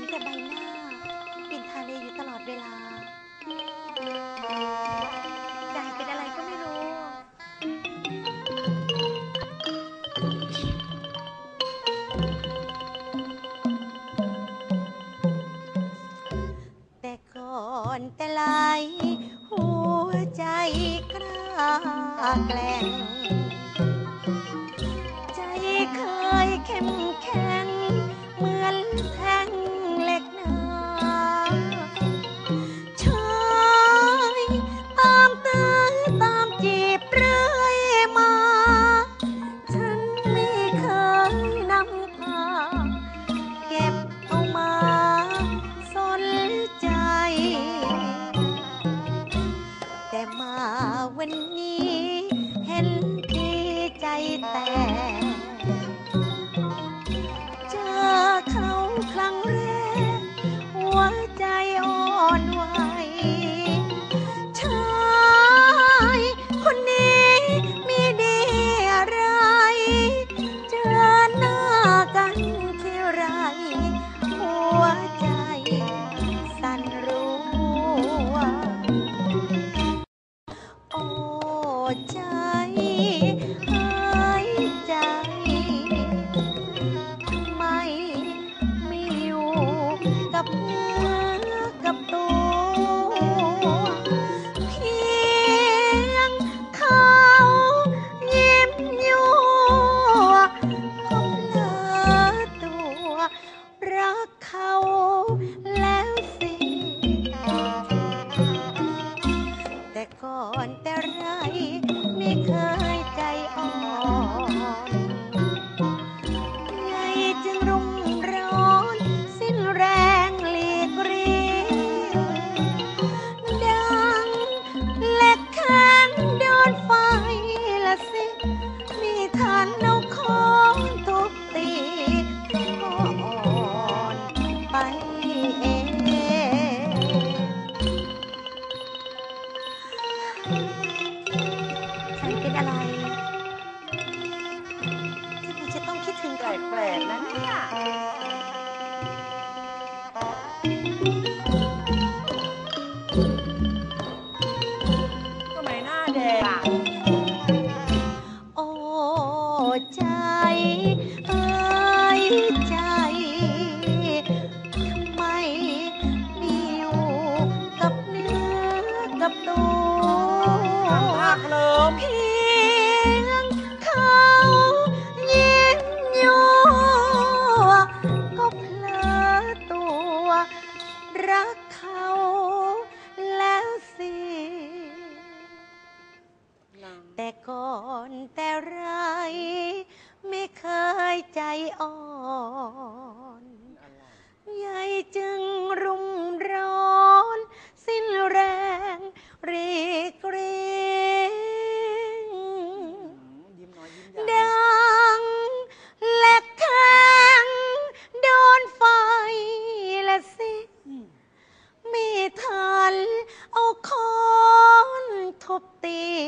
นแต่ใบหน้ากลิ่นทาเลอยู่ตลอดเวลา ใจเป็นอะไรก็ไม่รู้ แต่ก่อนแต่ไรหัวใจกล้าแกล้งับเนื้อกับตัว เพียงเขายิ้มยั่วผมเลอตัว รักเขาแล้วสิ แต่ก่อนแต่ไรไม่เคย โอ้ใจเอ้ใจ ไม่มีอยู่กับเนื้อกับตัวภาคเลิเพียงเขายิ้ยู่ก็เพลอตัว รักเขา 对。